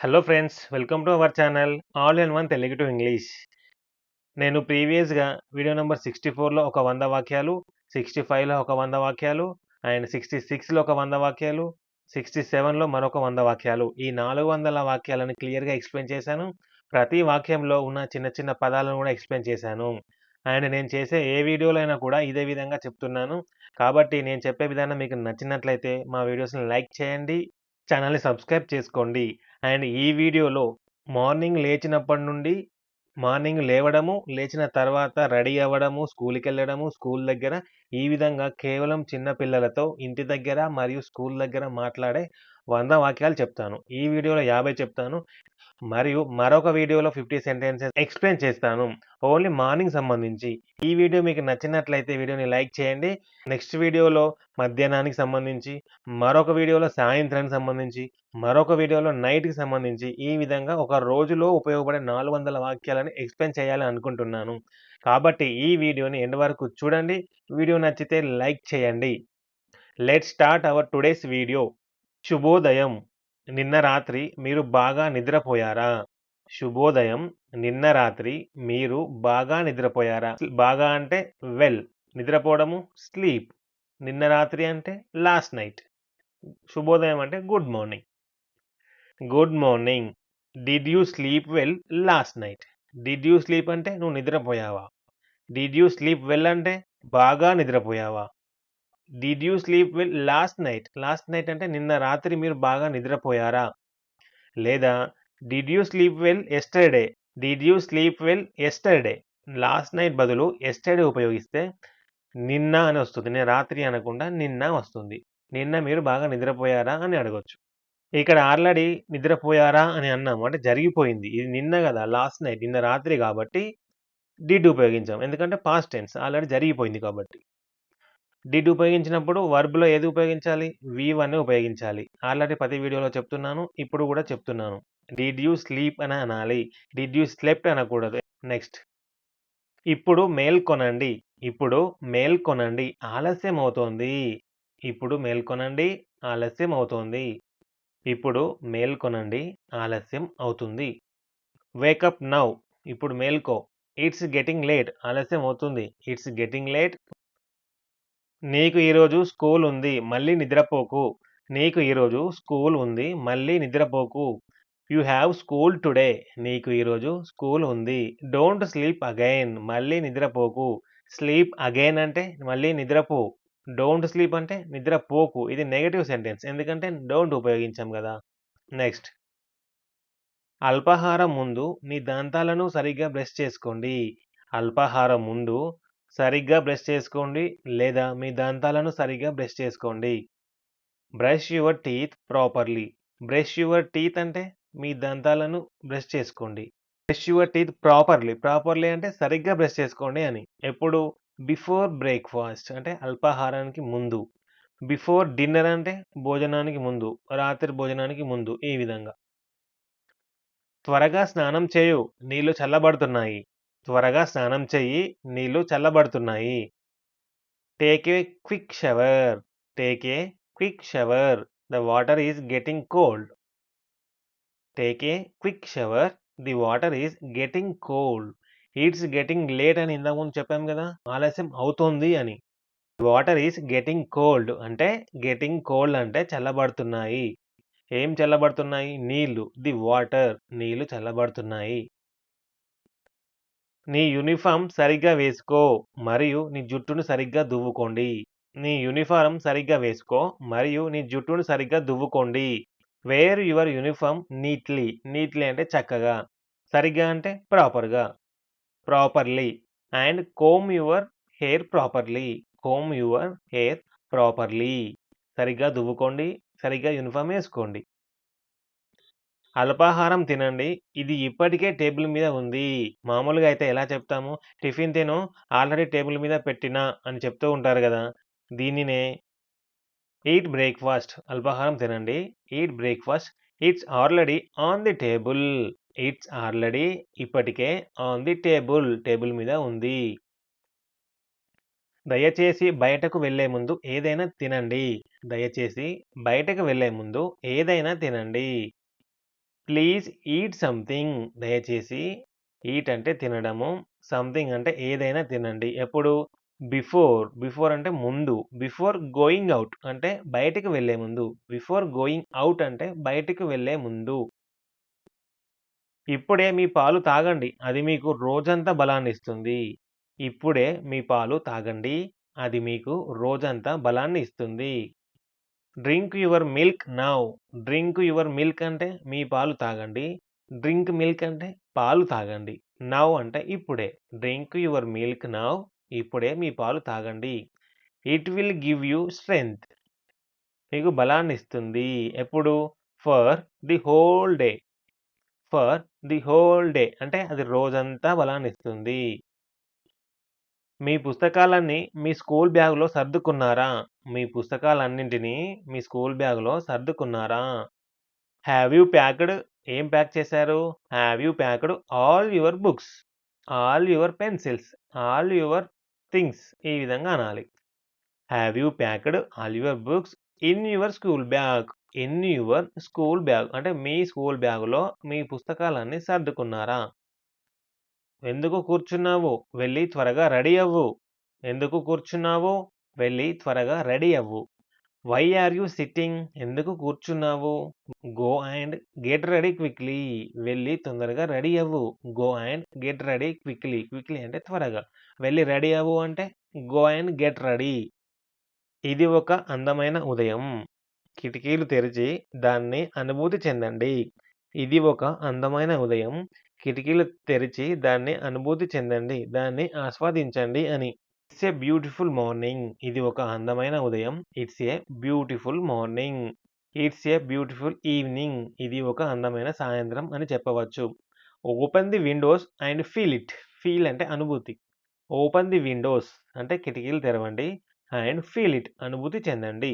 Hello friends welcome to our channel all in one Telugu to English నేను ప్రీవియస్గా video number sixty ఫోర్లో ఒక వంద వాక్యాలు సిక్స్టీ ఫైవ్లో ఒక వంద వాక్యాలు అండ్ సిక్స్టీ సిక్స్లో ఒక వంద వాక్యాలు సిక్స్టీ సెవెన్లో మరొక వంద వాక్యాలు. ఈ నాలుగు వందల వాక్యాలను క్లియర్గా ఎక్స్ప్లెయిన్ చేశాను. ప్రతి వాక్యంలో ఉన్న చిన్న చిన్న పదాలను కూడా ఎక్స్ప్లెయిన్ చేశాను. అండ్ నేను చేసే ఏ వీడియోలో అయినా కూడా ఇదే విధంగా చెప్తున్నాను. కాబట్టి నేను చెప్పే విధానం మీకు నచ్చినట్లయితే మా వీడియోస్ని లైక్ చేయండి. ఛానల్ని సబ్స్క్రైబ్ చేసుకోండి. అండ్ ఈ వీడియోలో మార్నింగ్ లేచినప్పటి నుండి మార్నింగ్ లేవడము లేచిన తర్వాత రెడీ అవ్వడము స్కూల్కి వెళ్ళడము స్కూల్ దగ్గర ఈ విధంగా కేవలం చిన్న పిల్లలతో ఇంటి దగ్గర మరియు స్కూల్ దగ్గర మాట్లాడే వంద వాక్యాలు చెప్తాను. ఈ వీడియోలో యాభై చెప్తాను. మరియు మరొక వీడియోలో ఫిఫ్టీ సెంటెన్సెస్ ఎక్స్ప్లెయిన్ చేస్తాను. ఓన్లీ మార్నింగ్ సంబంధించి. ఈ వీడియో మీకు నచ్చినట్లయితే వీడియోని లైక్ చేయండి. నెక్స్ట్ వీడియోలో మధ్యాహ్నానికి సంబంధించి మరొక వీడియోలో సాయంత్రానికి సంబంధించి మరొక వీడియోలో నైట్కి సంబంధించి ఈ విధంగా ఒక రోజులో ఉపయోగపడే నాలుగు వందల వాక్యాలను ఎక్స్ప్లెయిన్ చేయాలని అనుకుంటున్నాను. కాబట్టి ఈ వీడియోని ఎండ్ వరకు చూడండి. వీడియో నచ్చితే లైక్ చేయండి. Let start our today's video. శుభోదయం. నిన్న రాత్రి మీరు బాగా నిద్రపోయారా? శుభోదయం. నిన్న రాత్రి మీరు బాగా నిద్రపోయారా? బాగా అంటే వెల్. నిద్రపోవడము స్లీప్. నిన్న రాత్రి అంటే లాస్ట్ నైట్. శుభోదయం అంటే good morning. Good morning. Did you sleep well last night? Did you sleep అంటే నువ్వు నిద్రపోయావా? డిడ్ యూ స్లీప్ వెల్ అంటే బాగా నిద్రపోయావా? Did you sleep well last night last night అంటే నిన్న రాత్రి మీరు బాగా నిద్రపోయారా? లేదా did you sleep well yesterday did you sleep well yesterday last night బదులు ఎస్టర్డే ఉపయోగిస్తే నిన్న అని వస్తుంది. నేను రాత్రి అనకుండా నిన్న వస్తుంది. నిన్న మీరు బాగా నిద్రపోయారా అని అడగొచ్చు. ఇక్కడ ఆల్రెడీ నిద్రపోయారా అని అన్నాము. అంటే జరిగిపోయింది. ఇది నిన్న కదా లాస్ట్ నైట్ నిన్న రాత్రి కాబట్టి డిడ్ ఉపయోగించాం ఎందుకంటే పాస్ట్ టెన్స్ ఆల్రెడీ జరిగిపోయింది కాబట్టి. డిడ్ ఉపయోగించినప్పుడు వర్బ్లో ఏది ఉపయోగించాలి? వి వన్ ఉపయోగించాలి. ఆల్రెడీ ప్రతి వీడియోలో చెప్తున్నాను ఇప్పుడు కూడా చెప్తున్నాను. డిడ్ యూ స్లీప్ అని అనాలి. డిడ్ యూ స్లెప్ట్ అనకూడదు. నెక్స్ట్ ఇప్పుడు మేల్కొనండి ఇప్పుడు మేల్కొనండి ఆలస్యం అవుతోంది. ఇప్పుడు మేల్కొనండి ఆలస్యం అవుతోంది. ఇప్పుడు మేల్కొనండి ఆలస్యం అవుతుంది. వేకప్ నౌ ఇప్పుడు మేల్కో ఇట్స్ గెటింగ్ లేట్ ఆలస్యం అవుతుంది. ఇట్స్ గెటింగ్ లేట్ నీకు ఈరోజు స్కూల్ ఉంది మళ్ళీ నిద్రపోకు. నీకు ఈరోజు స్కూల్ ఉంది మళ్ళీ నిద్రపోకు. యూ హ్యావ్ స్కూల్ టుడే నీకు ఈరోజు స్కూల్ ఉంది. డోంట్ స్లీప్ అగైన్ మళ్ళీ నిద్రపోకు. స్లీప్ అగైన్ అంటే మళ్ళీ నిద్రపో. డోంట్ స్లీప్ అంటే నిద్రపోకు. ఇది నెగటివ్ సెంటెన్స్ ఎందుకంటే డోంట్ ఉపయోగించాం కదా. నెక్స్ట్. అల్పాహారం ముందు నీ దంతాలను సరిగ్గా బ్రష్ చేసుకోండి. అల్పాహారం ముందు సరిగ్గా బ్రష్ చేసుకోండి లేదా మీ దంతాలను సరిగ్గా బ్రష్ చేసుకోండి. Brush your teeth properly. Brush your teeth అంటే మీ దంతాలను బ్రష్ చేసుకోండి. Brush your teeth properly. Properly అంటే సరిగ్గా బ్రష్ చేసుకోండి అని. ఎప్పుడు? బిఫోర్ బ్రేక్ఫాస్ట్ అంటే అల్పాహారానికి ముందు. బిఫోర్ డిన్నర్ అంటే భోజనానికి ముందు. రాత్రి భోజనానికి ముందు. ఈ విధంగా. త్వరగా స్నానం చేయు. నీళ్ళు చల్లబడుతున్నాయి. త్వరగా స్నానం చెయ్యి. నీళ్ళు చల్లబడుతున్నాయి. Take a quick shower take a quick shower the water is getting cold take a quick shower the water is getting cold it's getting late అని ఇంతకు ముందు చెప్పాం కదా. ఆలస్యం అవుతోంది అని. వాటర్ ఈజ్ గెటింగ్ కోల్డ్ అంటే గెటింగ్ కోల్డ్ అంటే చల్లబడుతున్నాయి. ఏం చల్లబడుతున్నాయి? నీళ్ళు. ది వాటర్ నీళ్ళు చల్లబడుతున్నాయి. నీ యూనిఫామ్ సరిగ్గా వేసుకో మరియు నీ జుట్టును సరిగ్గా దువ్వుకోండి. నీ యూనిఫారం సరిగ్గా వేసుకో మరియు నీ జుట్టును సరిగ్గా దువ్వుకోండి. Wear your uniform neatly. Neatly అంటే చక్కగా. సరిగ్గా అంటే ప్రాపర్గా. Properly. And comb your hair properly. Comb your hair properly. సరిగ్గా దువ్వుకోండి. సరిగ్గా యూనిఫామ్ వేసుకోండి. అల్పాహారం తినండి. ఇది ఇప్పటికే టేబుల్ మీద ఉంది. మామూలుగా అయితే ఎలా చెప్తాము? టిఫిన్ తిను ఆల్రెడీ టేబుల్ మీద పెట్టినా అని చెప్తూ ఉంటారు కదా! దీనినే ఈట్ బ్రేక్ఫాస్ట్ అల్పాహారం తినండి. Eat breakfast it's already on the table it's already ఇప్పటికే ఆన్ ది టేబుల్ టేబుల్ మీద ఉంది. దయచేసి బయటకు వెళ్ళే ముందు ఏదైనా తినండి. దయచేసి బయటకు వెళ్ళే ముందు ఏదైనా తినండి. ప్లీజ్ ఈట్ సంథింగ్ దయచేసి ఈట్ అంటే తినడము సంథింగ్ అంటే ఏదైనా తినండి. ఎప్పుడు? బిఫోర్. బిఫోర్ అంటే ముందు. బిఫోర్ గోయింగ్ అవుట్ అంటే బయటికి వెళ్ళే ముందు. బిఫోర్ గోయింగ్ అవుట్ అంటే బయటికి వెళ్ళే ముందు. ఇప్పుడే మీ పాలు తాగండి. అది మీకు రోజంతా బలాన్ని ఇస్తుంది ఇప్పుడే మీ పాలు తాగండి. అది మీకు రోజంతా బలాన్ని ఇస్తుంది drink your milk now. Drink your milk అంటే మీ పాలు తాగండి. డ్రింక్ మిల్క్ అంటే పాలు తాగండి. నౌ అంటే ఇప్పుడే. Drink your milk now. ఇప్పుడే మీ పాలు తాగండి. It will give you strength. మీకు బలాన్ని ఇస్తుంది. ఎప్పుడు? For the whole day. For the whole day. అంటే అది రోజంతా బలాన్ని ఇస్తుంది. మీ పుస్తకాలన్నీ మీ స్కూల్ బ్యాగ్లో సర్దుకున్నారా? మీ పుస్తకాలన్నింటినీ మీ స్కూల్ బ్యాగ్లో సర్దుకున్నారా? Have you packed? ఏం ప్యాక్ చేశారు? Have you packed all your books all your pencils all your things ఈ విధంగా అనాలి. Have you packed all your books in your school bag in your school bag అంటే మీ school బ్యాగులో మీ పుస్తకాలన్నీ సర్దుకున్నారా? ఎందుకు కూర్చున్నావు? వెళ్ళి త్వరగా రెడీ అవ్వు. ఎందుకు కూర్చున్నావు? వెళ్ళి త్వరగా రెడీ అవ్వు. Why are you sitting? ఎందుకు కూర్చున్నావు? Go and get ready quickly. వెళ్ళి తొందరగా రెడీ అవ్వు. Go and get ready quickly. Quickly అంటే త్వరగా. వెళ్ళి రెడీ అవ్వు అంటే గో అండ్ గెట్ రెడీ. ఇది ఒక అందమైన ఉదయం. కిటికీలు తెరిచి దాన్ని అనుభూతి చెందండి. ఇది ఒక అందమైన ఉదయం. కిటికీలు తెరిచి దాన్ని అనుభూతి చెందండి. దాన్ని ఆస్వాదించండి అని. ఇట్స్ ఏ బ్యూటిఫుల్ మార్నింగ్ ఇది ఒక అందమైన ఉదయం. It's a beautiful morning it's a beautiful evening ఇది ఒక అందమైన సాయంత్రం అని చెప్పవచ్చు. Open the windows and feel it feel అంటే అనుభూతి. ఓపెన్ ది విండోస్ అంటే కిటికీలు తెరవండి. అండ్ ఫీల్ ఇట్ అనుభూతి చెందండి.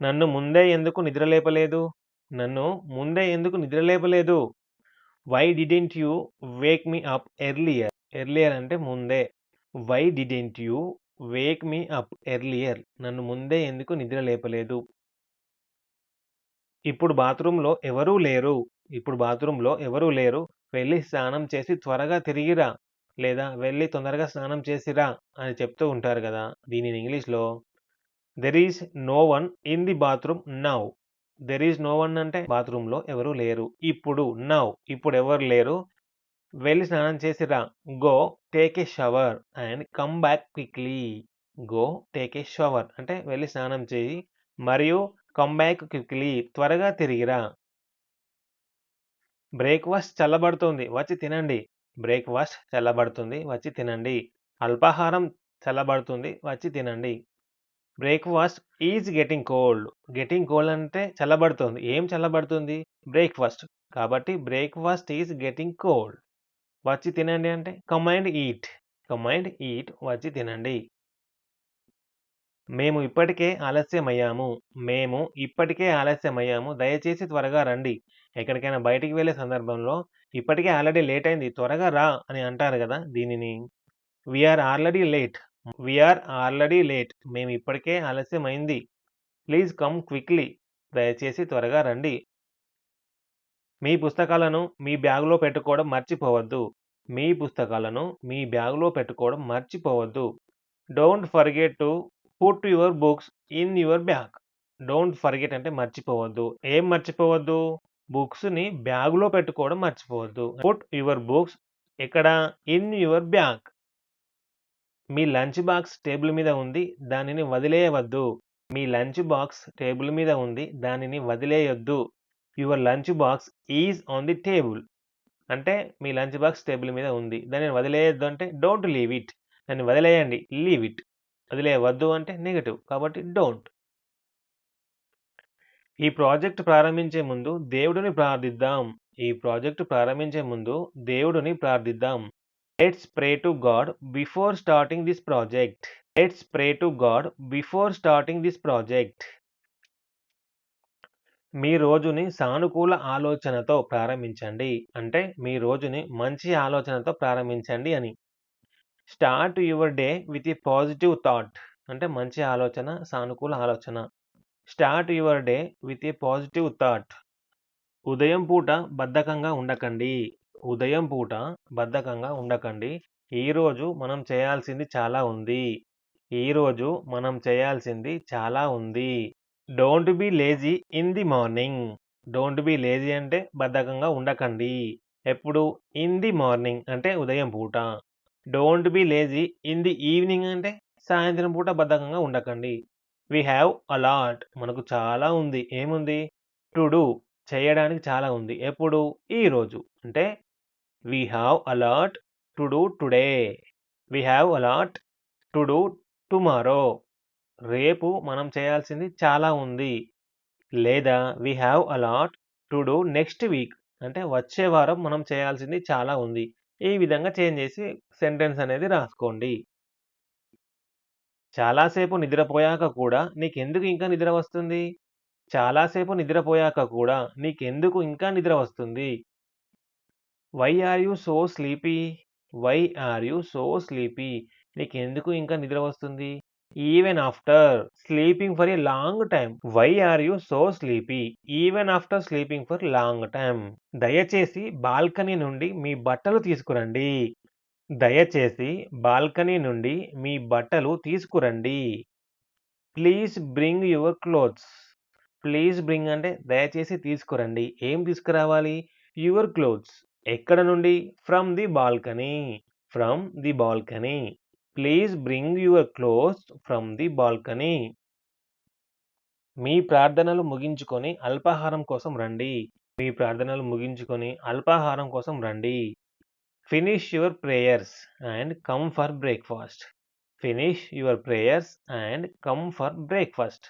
నన్ను ముందే ఎందుకు నిద్రలేపలేదు నన్ను ముందే ఎందుకు నిద్రలేపలేదు why didn't you wake me up earlier earlier అంటే ముందే. Why didn't you wake me up earlier? నన్ను ముందే ఎందుకు నిద్ర లేపలేదు? ఇప్పుడు బాత్రూంలో ఎవరూ లేరు. ఇప్పుడు బాత్రూంలో ఎవరూ లేరు. వెళ్ళి స్నానం చేసి త్వరగా తిరిగిరా లేదా వెళ్ళి తొందరగా స్నానం చేసిరా అని చెప్తూ ఉంటారు కదా! దీనిని ఇంగ్లీష్లో there is no one in the bathroom now there is no one అంటే బాత్రూంలో ఎవరు లేరు. ఇప్పుడు నౌ ఇప్పుడు ఎవరు లేరు? వెళ్ళి స్నానం చేసిరా go take a shower and come back quickly. Go take a shower అంటే వెళ్ళి స్నానం చేయి మరియు కమ్ బ్యాక్ క్విక్లీ. త్వరగా తిరిగిరా బ్రేక్ఫాస్ట్ చల్లబడుతుంది. వచ్చి తినండి. బ్రేక్ఫాస్ట్ చల్లబడుతుంది. వచ్చి తినండి. అల్పాహారం చల్లబడుతుంది. వచ్చి తినండి. Breakfast is getting cold. Getting cold అంటే చల్లబడుతుంది. ఏం చల్లబడుతుంది? బ్రేక్ఫాస్ట్. కాబట్టి బ్రేక్ఫాస్ట్ ఈజ్ గెటింగ్ కోల్డ్. వచ్చి తినండి అంటే కమైండ్ ఈట్ కమైండ్ ఈట్ వచ్చి తినండి మేము ఇప్పటికే ఆలస్యమయ్యాము. మేము ఇప్పటికే ఆలస్యమయ్యాము. దయచేసి త్వరగా రండి. ఎక్కడికైనా బయటికి వెళ్ళే సందర్భంలో ఇప్పటికే ఆల్రెడీ లేట్ అయింది త్వరగా రా అని అంటారు కదా దీనిని. We're already late we're already late మేము ఇప్పటికే ఆలస్యమైంది. ప్లీజ్ కమ్ క్విక్లీ దయచేసి త్వరగా రండి. మీ పుస్తకాలను మీ బ్యాగులో పెట్టుకోవడం మర్చిపోవద్దు. మీ పుస్తకాలను మీ బ్యాగులో పెట్టుకోవడం మర్చిపోవద్దు. Don't forget to put your books in your bag don't forget అంటే మర్చిపోవద్దు. ఏం మర్చిపోవద్దు? బుక్స్ని బ్యాగులో పెట్టుకోవడం మర్చిపోవద్దు. పుట్ యువర్ బుక్స్ ఇక్కడ ఇన్ యువర్ బ్యాగ్ మీ లంచ్ బాక్స్ టేబుల్ మీద ఉంది దానిని వదిలేయవద్దు. మీ లంచ్ బాక్స్ టేబుల్ మీద ఉంది దానిని వదిలేయొద్దు. Your lunch box is on the table. అంటే మీ లంచ్ బాక్స్ టేబుల్ మీద ఉంది. దాన్ని వదిలేయద్దు అంటే డోంట్ లీవ్ ఇట్. దాన్ని వదిలేయండి. Leave it. వదిలేయవద్దు అంటే నెగటివ్. కాబట్టి డోంట్. ఈ ప్రాజెక్ట్ ప్రారంభించే ముందు దేవుడిని ప్రార్థిద్దాం. ఈ ప్రాజెక్ట్ ప్రారంభించే ముందు దేవుడిని ప్రార్థిద్దాం. Let's pray to God before starting this project let's pray to God before starting this project మీ రోజుని సానుకూల ఆలోచనతో ప్రారంభించండి అంటే మీ రోజుని మంచి ఆలోచనతో ప్రారంభించండి అని start your day with a positive thought అంటే మంచి ఆలోచన సానుకూల ఆలోచన start your day with a positive thought ఉదయం పూట బద్ధకంగా ఉండకండి. ఉదయం పూట బద్ధకంగా ఉండకండి. ఈరోజు మనం చేయాల్సింది చాలా ఉంది. ఈరోజు మనం చేయాల్సింది చాలా ఉంది. Don't be lazy in the morning. Don't be lazy అంటే బద్ధకంగా ఉండకండి. ఎప్పుడు? ఇన్ ది మార్నింగ్ అంటే ఉదయం పూట. Don't be lazy in the evening అంటే సాయంత్రం పూట బద్ధకంగా ఉండకండి. వి హ్యావ్ అలాట్ మనకు చాలా ఉంది. ఏముంది? టు డూ చేయడానికి చాలా ఉంది. ఎప్పుడు? ఈరోజు. అంటే we have a lot to do today. We have a lot to do tomorrow. రేపు మనం చేయాల్సింది చాలా ఉంది. లేదా we have a lot to do next week అంటే వచ్చే వారం మనం చేయాల్సింది చాలా ఉంది. ఈ విధంగా చేంజ్ చేసి సెంటెన్స్ అనేది రాసుకోండి. చాలాసేపు నిద్రపోయాక కూడా నీకెందుకు ఇంకా నిద్ర వస్తుంది? చాలాసేపు నిద్రపోయాక కూడా నీకెందుకు ఇంకా నిద్ర వస్తుంది? Why are you so sleepy? Why are you so sleepy? నీకెందుకు ఇంకా నిద్ర వస్తుంది? Even after sleeping for a long time. Why are you so sleepy? Even after sleeping for long time. దయచేసి బాల్కనీ నుండి మీ బట్టలు తీసుకురండి. దయచేసి బాల్కనీ నుండి మీ బట్టలు తీసుకురండి. Please bring your clothes. Please bring అంటే దయచేసి తీసుకురండి. ఏం తీసుకురావాలి? Your clothes. ఎక్కడ నుండి? From the balcony. From the balcony. Please bring your clothes from the balcony. మీ ప్రార్థనలు ముగించుకొని అల్పాహారం కోసం రండి. మీ ప్రార్థనలు ముగించుకొని అల్పాహారం కోసం రండి. Finish your prayers and come for breakfast. Finish your prayers and come for breakfast.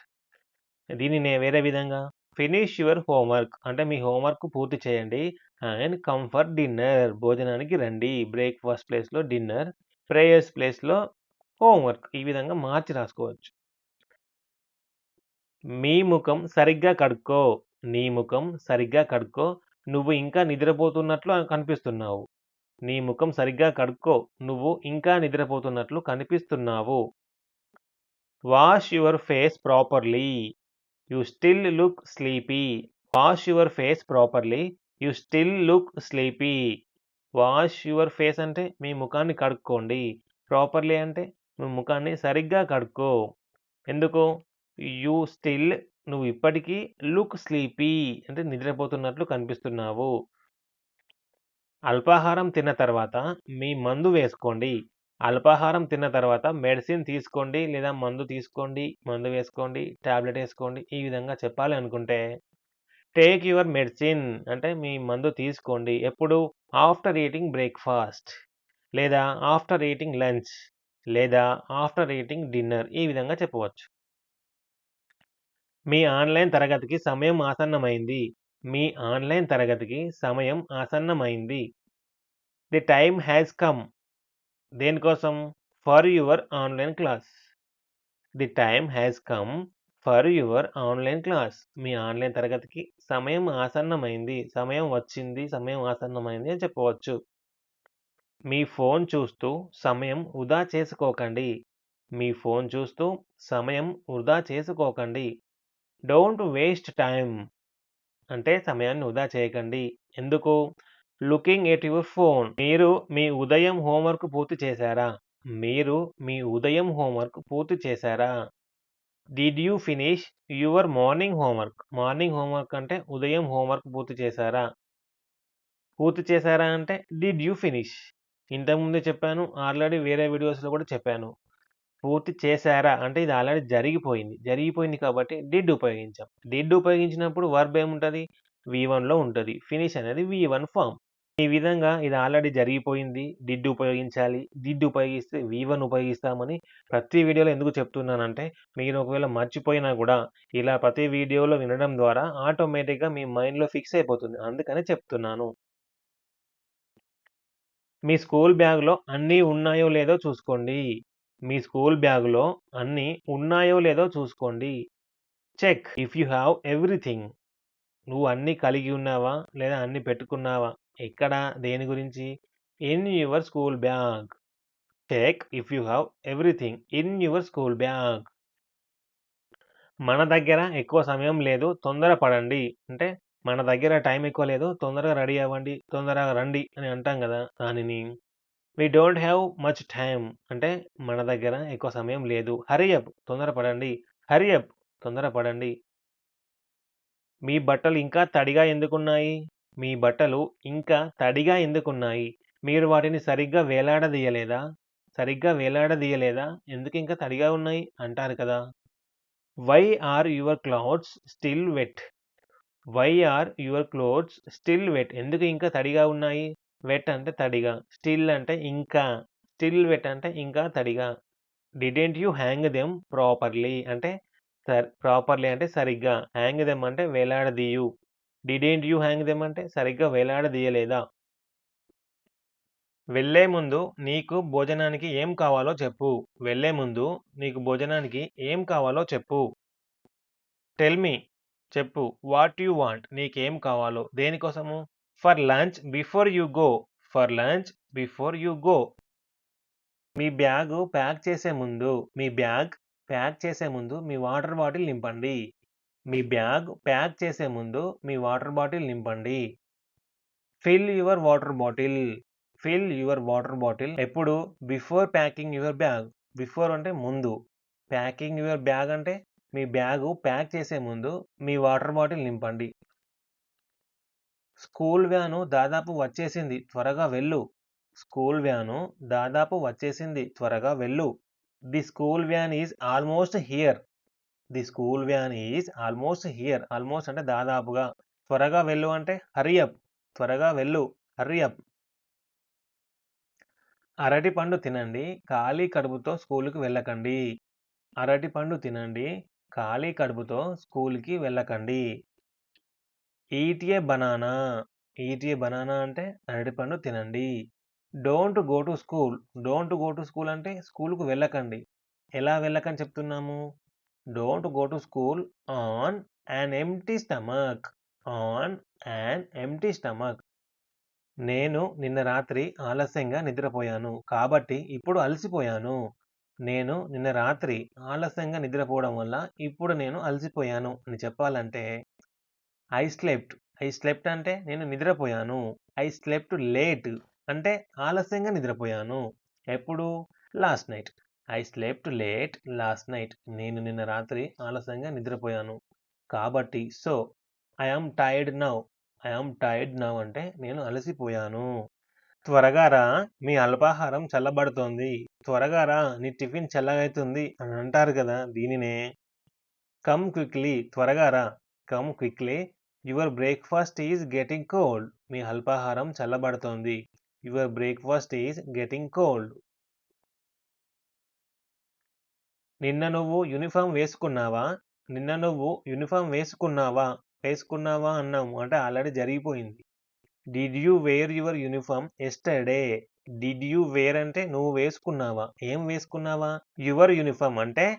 దీనిని వేరే విధంగా ఫినిష్ యువర్ హోంవర్క్ అంటే మీ హోంవర్క్ పూర్తి చేయండి. అండ్ కమ్ ఫర్ డిన్నర్ భోజనానికి రండి. బ్రేక్‌ఫాస్ట్ ప్లేస్‌లో డిన్నర్, ప్రేయర్స్ ప్లేస్‌లో హోంవర్క్ ఈ విధంగా మార్చి రాసుకోవచ్చు. మీ ముఖం సరిగ్గా కడుక్కో. నీ ముఖం సరిగ్గా కడుక్కో. నువ్వు ఇంకా నిద్రపోతున్నట్లు కనిపిస్తున్నావు. నీ ముఖం సరిగ్గా కడుక్కో. నువ్వు ఇంకా నిద్రపోతున్నట్లు కనిపిస్తున్నావు. Wash your face properly. You still look sleepy. Wash your face properly. You still look sleepy. Wash your face అంటే మీ ముఖాన్ని కడుక్కోండి. ప్రాపర్‌లీ అంటే మీ ముఖాన్ని సరిగ్గా కడుక్కో. ఎందుకు? యూ స్టిల్ నువ్వు ఇప్పటికీ లుక్ స్లీపీ అంటే నిద్రపోతున్నట్లు కనిపిస్తున్నావు. అల్పాహారం తిన్న తర్వాత మీ మందు వేసుకోండి. అల్పాహారం తిన్న తర్వాత మెడిసిన్ తీసుకోండి లేదా మందు తీసుకోండి, మందు వేసుకోండి, ట్యాబ్లెట్ వేసుకోండి ఈ విధంగా చెప్పాలి అనుకుంటే టేక్ యువర్ మెడిసిన్ అంటే మీ మందు తీసుకోండి. ఎప్పుడు? ఆఫ్టర్ ఈటింగ్ బ్రేక్‌ఫాస్ట్ లేదా ఆఫ్టర్ ఈటింగ్ లంచ్ లేదా ఆఫ్టర్ ఈటింగ్ డిన్నర్ ఈ విధంగా చెప్పవచ్చు. మీ ఆన్‌లైన్ తరగతికి సమయం ఆసన్నమైంది. మీ ఆన్‌లైన్ తరగతికి సమయం ఆసన్నమైంది. The time has come. దేనికోసం? For your online class. The time has come for your online class. Me online తరగతికి సమయం ఆసన్నమైంది. సమయం వచ్చింది, సమయం ఆసన్నమైంది అని చెప్పవచ్చు. మీ ఫోన్ చూస్తూ సమయం వృధా చేసుకోకండి. మీ ఫోన్ చూస్తూ సమయం వృధా చేసుకోకండి. డోంట్ వేస్ట్ టైమ్ అంటే సమయాన్ని వృధా చేయకండి. ఎందుకు? Looking at your phone. మీరు మీ ఉదయం హోంవర్క్ పూర్తి చేశారా? మీరు మీ ఉదయం హోంవర్క్ పూర్తి చేశారా? Did you finish your morning homework. Morning homework అంటే ఉదయం హోంవర్క్ పూర్తి చేశారా? పూర్తి చేశారా అంటే డిడ్ యూ ఫినిష్. ఇంతకుముందే చెప్పాను. ఆల్రెడీ వేరే వీడియోస్‌లో కూడా చెప్పాను. పూర్తి చేశారా అంటే ఇది ఆల్రెడీ జరిగిపోయింది. జరిగిపోయింది కాబట్టి డిడ్ ఉపయోగించాం. డిడ్ ఉపయోగించినప్పుడు వర్బ్ ఏముంటది? వి1లో ఉంటది. ఫినిష్ అనేది వి వన్ ఫామ్ ఈ విధంగా ఇది ఆల్రెడీ జరిగిపోయింది. డిడ్ ఉపయోగించాలి. డిడ్ ఉపయోగిస్తే వీవన్ ఉపయోగిస్తామని ప్రతి వీడియోలో ఎందుకు చెప్తున్నానంటే మీరు ఒకవేళ మర్చిపోయినా కూడా ఇలా ప్రతి వీడియోలో వినడం ద్వారా ఆటోమేటిక్‌గా మీ మైండ్‌లో ఫిక్స్ అయిపోతుంది. అందుకనే చెప్తున్నాను. మీ స్కూల్ బ్యాగ్‌లో అన్నీ ఉన్నాయో లేదో చూసుకోండి. మీ స్కూల్ బ్యాగ్‌లో అన్నీ ఉన్నాయో లేదో చూసుకోండి. Check if you have everything. నువ్వు అన్నీ కలిగి ఉన్నావా? లేదా అన్నీ పెట్టుకున్నావా? ఎక్కడ? దేని గురించి? In your school bag. Check if you have everything in your school bag. మన దగ్గర ఎక్కువ సమయం లేదు. తొందరపడండి. అంటే మన దగ్గర టైం ఎక్కువ లేదు. తొందరగా రెడీ అవ్వండి. తొందరగా రండి అని అంటాం కదా దానిని we don't have much time అంటే మన దగ్గర ఎక్కువ సమయం లేదు. హరియప్ తొందరపడండి. హరియప్ తొందరపడండి. మీ బట్టలు ఇంకా తడిగా ఎందుకున్నాయి? మీ బట్టలు ఇంకా తడిగా ఎందుకున్నాయి? మీరు వాటిని సరిగ్గా వేలాడదీయలేదా? సరిగ్గా వేలాడదీయలేదా? ఎందుకు ఇంకా తడిగా ఉన్నాయి అంటారు కదా! Why are your clothes still wet? Why are your clothes still wet? ఎందుకు ఇంకా తడిగా ఉన్నాయి? వెట్ అంటే తడిగా. స్టిల్ అంటే ఇంకా. స్టిల్ వెట్ అంటే ఇంకా తడిగా. Didn't you hang them properly అంటే సర్ ప్రాపర్‌లీ అంటే సరిగ్గా. హ్యాంగ్ దెమ్ అంటే వేలాడదీయు. డిడెంట్ యూ హ్యాంగ్ దెమ్ అంటే సరిగ్గా వేలాడదీయలేదా? వెళ్ళే ముందు నీకు భోజనానికి ఏం కావాలో చెప్పు. వెళ్ళే ముందు నీకు భోజనానికి ఏం కావాలో చెప్పు. టెల్ మీ చెప్పు. వాట్ యూ వాంట్ నీకేం కావాలో. దేనికోసము? For lunch before you go. For lunch before you go. Me bag pack చేసే ముందు మీ బ్యాగ్ ప్యాక్ చేసే ముందు మీ వాటర్ బాటిల్ నింపండి. మీ బ్యాగ్ ప్యాక్ చేసే ముందు మీ వాటర్ బాటిల్ నింపండి. Fill your water bottle. Fill your water bottle ఎప్పుడు? Before packing your bag. Before అంటే ముందు. ప్యాకింగ్ యువర్ బ్యాగ్ అంటే మీ బ్యాగు ప్యాక్ చేసే ముందు మీ వాటర్ బాటిల్ నింపండి. స్కూల్ వ్యాను దాదాపు వచ్చేసింది. త్వరగా వెళ్ళు. స్కూల్ వ్యాను దాదాపు వచ్చేసింది. త్వరగా వెళ్ళు. The school van is almost here. The school van is almost here. Almost అంటే దాదాపుగా. త్వరగా వెళ్ళు అంటే హరీ అప్. త్వరగా వెళ్ళు. Hurry up. అరటిపండు తినండి. ఖాళీ కడుపుతో స్కూల్కి వెళ్ళకండి. అరటిపండు తినండి. ఖాళీ కడుపుతో స్కూల్కి వెళ్ళకండి. Eat banana. ఈట్ బనానా అంటే అరటిపండు తినండి. Don't go to school. Don't go to school అంటే స్కూల్కు వెళ్ళకండి. ఎలా వెళ్ళకని చెప్తున్నాము? Don't go to school on an empty stomach. On an empty stomach. నేను నిన్న రాత్రి ఆలస్యంగా నిద్రపోయాను. కాబట్టి ఇప్పుడు అలసిపోయాను. నేను నిన్న రాత్రి ఆలస్యంగా నిద్రపోవడం వల్ల ఇప్పుడు నేను అలసిపోయాను అని చెప్పాలంటే ఐ స్లెప్ట్. ఐ స్లెప్ట్ అంటే నేను నిద్రపోయాను. ఐ స్లెప్ట్ లేట్ అంటే ఆలస్యంగా నిద్రపోయాను. ఎప్పుడు? Last night. I slept late last night. నేను నిన్న రాత్రి ఆలస్యంగా నిద్రపోయాను. కాబట్టి so I am tired now. I am tired now అంటే నేను అలసిపోయాను. త్వరగా రా మీ అల్పాహారం చల్లబడుతోంది. త్వరగా రా నీ టిఫిన్ చల్లగైతుంది అని అంటారు కదా! దీనినే కమ్ క్విక్లీ త్వరగా రా. Come quickly your breakfast is getting cold. మీ అల్పాహారం చల్లబడుతోంది. Your breakfast is getting cold. నిన్న నువ్వు యూనిఫార్మ్ వేసుకున్నావా? నిన్న నువ్వు యూనిఫామ్ వేసుకున్నావా? వేసుకున్నావా అన్నాము. అంటే ఆల్రెడీ జరిగిపోయింది. Did you wear your uniform yesterday did you wear అంటే నువ్వు వేసుకున్నావా? ఏం వేసుకున్నావా? యువర్ యూనిఫామ్ అంటే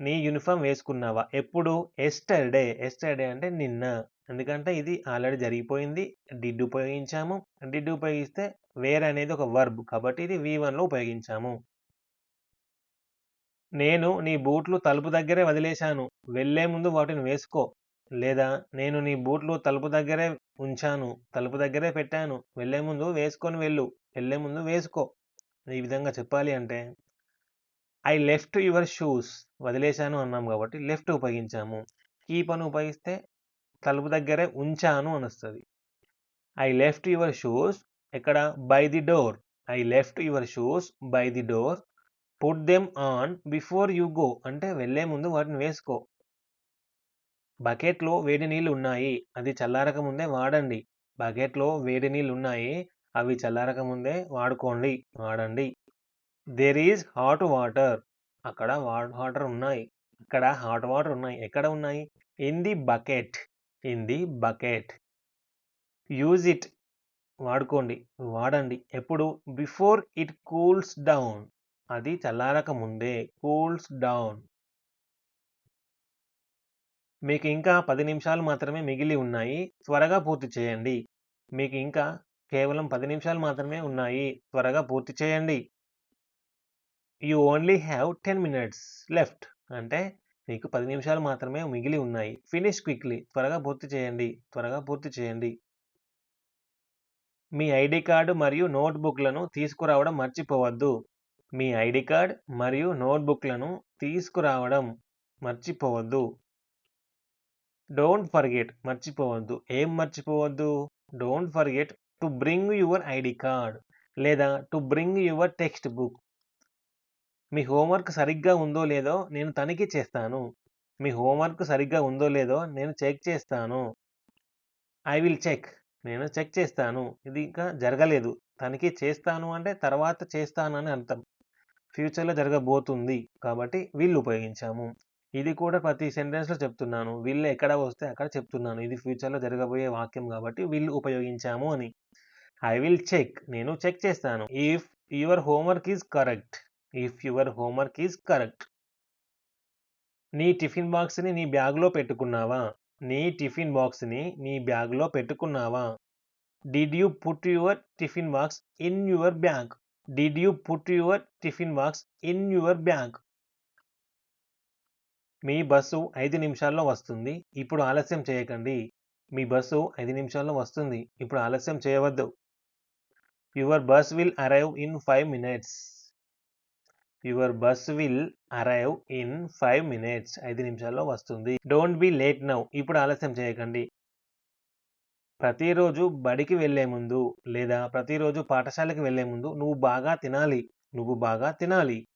నీ యూనిఫామ్ వేసుకున్నావా? ఎప్పుడు? ఎస్టర్డే ఎస్టర్డే అంటే నిన్న. ఎందుకంటే ఇది ఆల్రెడీ జరిగిపోయింది. డిడ్ ఉపయోగించాము. డిడ్ ఉపయోగిస్తే వేర్ అనేది ఒక వర్బ్. కాబట్టి ఇది వి1లో ఉపయోగించాము. నేను నీ బూట్లు తలుపు దగ్గరే వదిలేశాను. వెళ్ళే ముందు వాటిని వేసుకో. లేదా నేను నీ బూట్లు తలుపు దగ్గరే ఉంచాను. తలుపు దగ్గరే పెట్టాను. వెళ్ళే ముందు వేసుకొని వెళ్ళు. వెళ్ళే ముందు వేసుకో. ఈ విధంగా చెప్పాలి అంటే ఐ లెఫ్ట్ యువర్ షూస్. వదిలేశాను అన్నాం కాబట్టి లెఫ్ట్ ఉపయోగించాము. కీప్ అని ఉపయోగిస్తే తలుపు దగ్గరే ఉంచాను అనొస్తుంది ఐ లెఫ్ట్ యువర్ షూస్ ఇక్కడ by the door. I left your shoes by the door. Put them on before you go అంటే వెళ్ళే ముందు వాటిని వేసుకో. బకెట్‌లో వేడి నీళ్ళు ఉన్నాయి. అది చల్లారక ముందే వాడండి. బకెట్‌లో వేడి నీళ్ళు ఉన్నాయి. అవి చల్లారక ముందే వాడుకోండి. వాడండి. There is hot water. అక్కడ హాట్ వాటర్ ఉన్నాయి. అక్కడ హాట్ వాటర్ ఉన్నాయి. ఎక్కడ ఉన్నాయి? In the bucket. In the bucket. Use it. వాడుకోండి. వాడండి. ఎప్పుడు? Before it cools down. అది చల్లారక ముందే. Cools down. మీకు ఇంకా పది నిమిషాలు మాత్రమే మిగిలి ఉన్నాయి. త్వరగా పూర్తి చేయండి. మీకు ఇంకా కేవలం పది నిమిషాలు మాత్రమే ఉన్నాయి. త్వరగా పూర్తి చేయండి. You only have ten minutes left అంటే మీకు పది నిమిషాలు మాత్రమే మిగిలి ఉన్నాయి. ఫినిష్ క్విక్‌లీ త్వరగా పూర్తి చేయండి. త్వరగా పూర్తి చేయండి. మీ ఐడి కార్డు మరియు నోట్‌బుక్‌లను తీసుకురావడం మర్చిపోవద్దు. మీ ఐడి కార్డ్ మరియు నోట్‌బుక్‌లను తీసుకురావడం మర్చిపోవద్దు. డోంట్ ఫర్గెట్ మర్చిపోవద్దు. ఏం మర్చిపోవద్దు? Don't forget to bring your ID card లేదా to bring your text book. Me homework సరిగ్గా ఉందో లేదో నేను తనిఖీ చేస్తాను. మీ హోంవర్క్ సరిగ్గా ఉందో లేదో నేను చెక్ చేస్తాను. I will check. నేను చెక్ చేస్తాను. ఇది ఇంకా జరగలేదు. తనిఖీ చేస్తాను అంటే తర్వాత చేస్తానని అర్థం. ఫ్యూచర్‌లో జరగబోతుంది. కాబట్టి విల్ ఉపయోగించాము. ఇది కూడా ప్రతి సెంటెన్స్‌లో చెప్తున్నాను. విల్ ఎక్కడ వస్తే అక్కడ చెప్తున్నాను. ఇది ఫ్యూచర్‌లో జరగబోయే వాక్యం కాబట్టి విల్ ఉపయోగించాము అని. I will check. నేను చెక్ చేస్తాను. If your homework is correct. If your homework is correct. నీ టిఫిన్ బాక్స్‌ని నీ బ్యాగ్‌లో పెట్టుకున్నావా? నీ టిఫిన్ బాక్స్‌ని నీ బ్యాగ్‌లో పెట్టుకున్నావా? Did you put your tiffin box in your bag? Did you put your tiffin box in your bag? Me bus ఐదు నిమిషాల్లో వస్తుంది. ఇప్పుడు ఆలస్యం చేయకండి. మీ బస్సు ఐదు నిమిషాల్లో వస్తుంది. ఇప్పుడు ఆలస్యం చేయవద్దు. Your bus will arrive in five minutes. Your bus will arrive in five minutes. ఐదు నిమిషాల్లో వస్తుంది. Don't be late now. ఇప్పుడు ఆలస్యం చేయకండి. ప్రతిరోజు బడికి వెళ్ళే ముందు లేదా ప్రతిరోజు పాఠశాలకి వెళ్ళే ముందు నువ్వు బాగా తినాలి. నువ్వు బాగా తినాలి.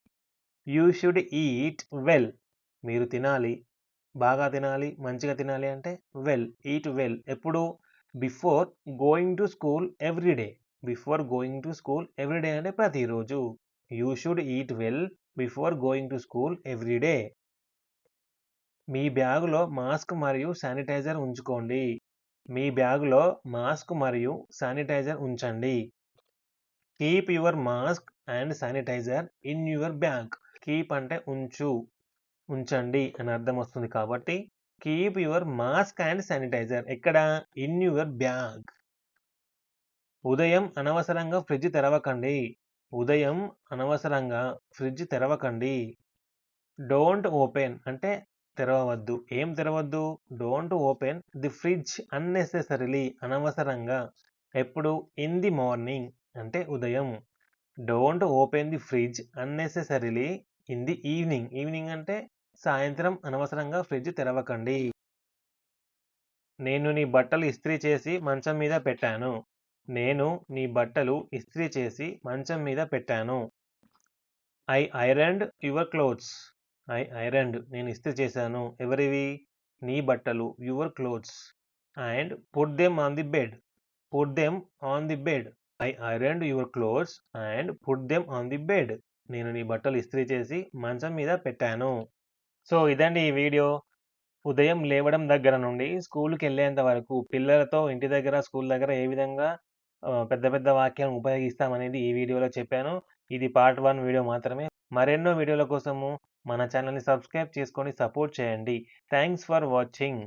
You should eat well. మీరు తినాలి. బాగా తినాలి. మంచిగా తినాలి అంటే వెల్. Eat well. ఎప్పుడు? Before going to school every day. Before going to school every day అంటే ప్రతిరోజు. You should eat well before going to school every day. మీ బ్యాగులో మాస్క్ మరియు శానిటైజర్ ఉంచుకోండి. మీ బ్యాగులో మాస్క్ మరియు శానిటైజర్ ఉంచండి. Keep your mask and sanitiser in your bag. Keep అంటే ఉంచు. ఉంచండి అని అర్థం వస్తుంది కాబట్టి keep your mask and sanitiser ఎక్కడ? In your bag. ఉదయం అనవసరంగా ఫ్రిడ్జ్ తెరవకండి. ఉదయం అనవసరంగా ఫ్రిడ్జ్ తెరవకండి. డోంట్ ఓపెన్ అంటే తెరవవద్దు. ఏం తెరవద్దు? Don't open the fridge unnecessarily అనవసరంగా. ఎప్పుడు? ఇన్ ది మార్నింగ్ అంటే ఉదయం. Don't open the fridge unnecessarily in the evening. Evening అంటే సాయంత్రం అనవసరంగా ఫ్రిడ్జ్ తెరవకండి. నేను నీ బట్టలు ఇస్త్రీ చేసి మంచం మీద పెట్టాను. నేను నీ బట్టలు ఇస్త్రీ చేసి మంచం మీద పెట్టాను. I ironed your clothes. I ironed నేను ఇస్త్రీ చేశాను. ఎవరివి? నీ బట్టలు. Your clothes. And put them on the bed. Put them on the bed. I ironed your clothes and put them on the bed. నేను నీ బట్టలు ఇస్త్రీ చేసి మంచం మీద పెట్టాను. సో, ఇదండి ఈ వీడియో. ఉదయం లేవడం దగ్గర నుండి స్కూలుకెళ్ళేంత వరకు పిల్లలతో ఇంటి దగ్గర, స్కూల్ దగ్గర ఏ విధంగా పెద్ద పెద్ద వాక్యాలను ఉపయోగిస్తామనేది ఈ వీడియోలో చెప్పాను. ఇది పార్ట్ వన్ వీడియో మాత్రమే. మరెన్నో వీడియోల కోసము మన ఛానల్ని సబ్స్క్రైబ్ చేసుకొని సపోర్ట్ చేయండి. Thanks for watching.